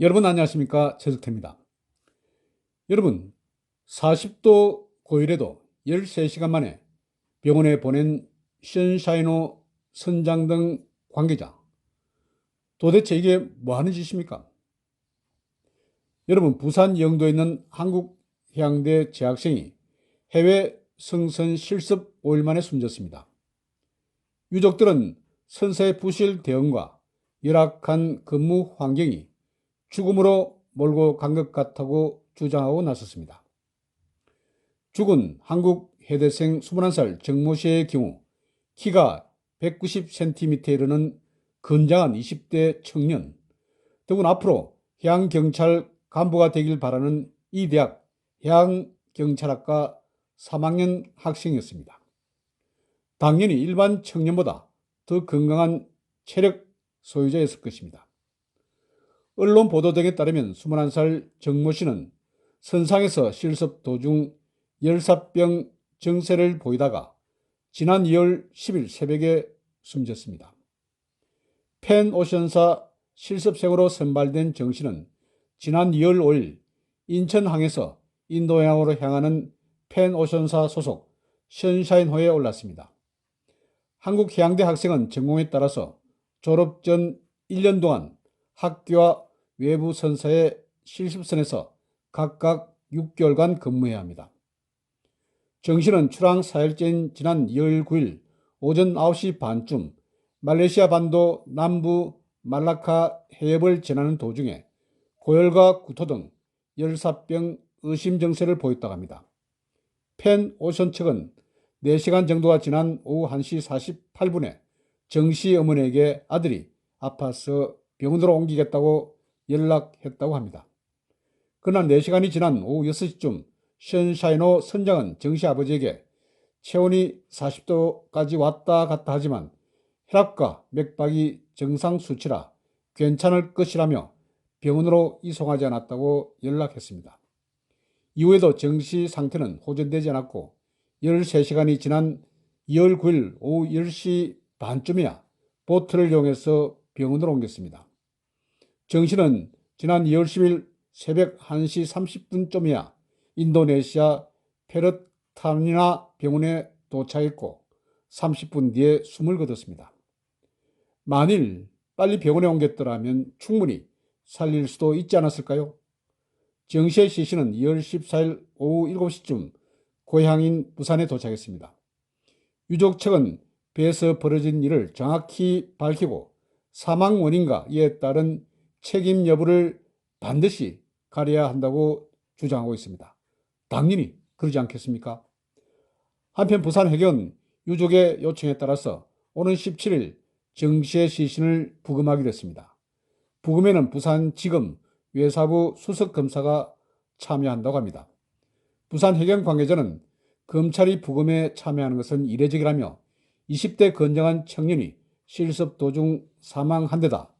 여러분 안녕하십니까 최석태입니다. 여러분 40도 고열에도 13시간 만에 병원에 보낸 션샤이노 선장 등 관계자 도대체 이게 뭐 하는 짓입니까? 여러분 부산 영도에 있는 한국해양대 재학생이 해외 승선 실습 5일 만에 숨졌습니다. 유족들은 선사의 부실 대응과 열악한 근무 환경이 죽음으로 몰고 간 것 같다고 주장하고 나섰습니다. 죽은 한국 해대생 21살 정모 씨의 경우 키가 190cm에 이르는 건장한 20대 청년, 더군 앞으로 해양경찰 간부가 되길 바라는 이 대학 해양경찰학과 3학년 학생이었습니다. 당연히 일반 청년보다 더 건강한 체력 소유자였을 것입니다. 언론 보도 등에 따르면 21살 정모 씨는 선상에서 실습 도중 열사병 증세를 보이다가 지난 2월 10일 새벽에 숨졌습니다. 펜 오션사 실습생으로 선발된 정 씨는 지난 2월 5일 인천항에서 인도양으로 향하는 펜 오션사 소속 션샤인호에 올랐습니다. 한국해양대 학생은 전공에 따라서 졸업 전 1년 동안 학교와 외부 선사의 실습선에서 각각 6개월간 근무해야 합니다. 정 씨는 출항 4일째인 지난 2월 9일 오전 9시 반쯤 말레이시아 반도 남부 말라카 해협을 지나는 도중에 고열과 구토 등 열사병 의심 증세를 보였다고 합니다. 펜 오션 측은 4시간 정도가 지난 오후 1시 48분에 정씨 어머니에게 아들이 아파서 병원으로 옮기겠다고 연락했다고 합니다. 그러나 4시간이 지난 오후 6시쯤 션샤이노 선장은 정씨 아버지에게 체온이 40도까지 왔다 갔다 하지만 혈압과 맥박이 정상 수치라 괜찮을 것이라며 병원으로 이송하지 않았다고 연락했습니다. 이후에도 정씨 상태는 호전되지 않았고 13시간이 지난 2월 9일 오후 10시 반쯤이야 보트를 이용해서 병원으로 옮겼습니다. 정 씨는 지난 2월 10일 새벽 1시 30분쯤이야 인도네시아 페르타니나 병원에 도착했고 30분 뒤에 숨을 거뒀습니다. 만일 빨리 병원에 옮겼더라면 충분히 살릴 수도 있지 않았을까요? 정 씨의 시신은 2월 14일 오후 7시쯤 고향인 부산에 도착했습니다. 유족 측은 배에서 벌어진 일을 정확히 밝히고 사망 원인과 이에 따른 책임 여부를 반드시 가려야 한다고 주장하고 있습니다. 당연히 그러지 않겠습니까? 한편 부산 해경 유족의 요청에 따라서 오는 17일 정시의 시신을 부검하기로 했습니다. 부검에는 부산지검 외사부 수석검사가 참여한다고 합니다. 부산 해경 관계자는 검찰이 부검에 참여하는 것은 이례적이라며 20대 건장한 청년이 실습 도중 사망한 데다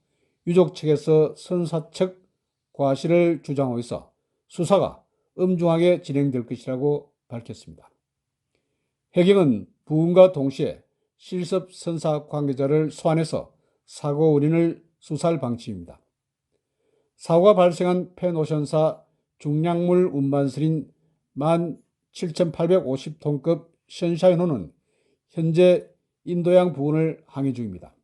유족 측에서 선사 측 과실을 주장하고 있어 수사가 엄중하게 진행될 것이라고 밝혔습니다. 해경은 부검과 동시에 실습 선사 관계자를 소환해서 사고 원인을 수사할 방침입니다. 사고가 발생한 펜오션사 중량물 운반선인 17,850톤급 션샤인호는 현재 인도양 부근을 항해 중입니다.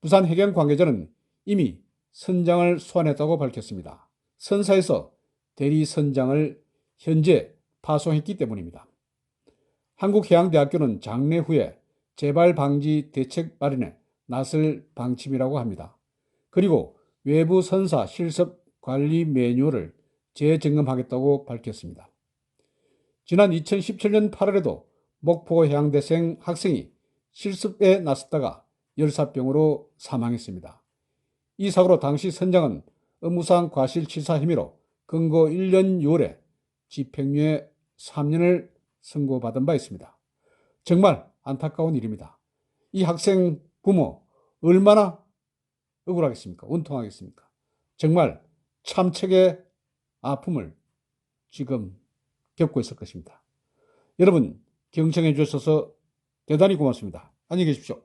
부산 해경 관계자는 이미 선장을 소환했다고 밝혔습니다. 선사에서 대리 선장을 현재 파송했기 때문입니다. 한국해양대학교는 장례 후에 재발 방지 대책 마련에 나설 방침이라고 합니다. 그리고 외부 선사 실습 관리 매뉴얼을 재점검하겠다고 밝혔습니다. 지난 2017년 8월에도 목포 해양대생 학생이 실습에 나섰다가 열사병으로 사망했습니다. 이 사고로 당시 선장은 업무상 과실치사 혐의로 근거 1년 6월에 집행유예 3년을 선고받은 바 있습니다. 정말 안타까운 일입니다. 이 학생 부모 얼마나 억울하겠습니까? 원통하겠습니까? 정말 참책의 아픔을 지금 겪고 있을 것입니다. 여러분 경청해 주셔서 대단히 고맙습니다. 안녕히 계십시오.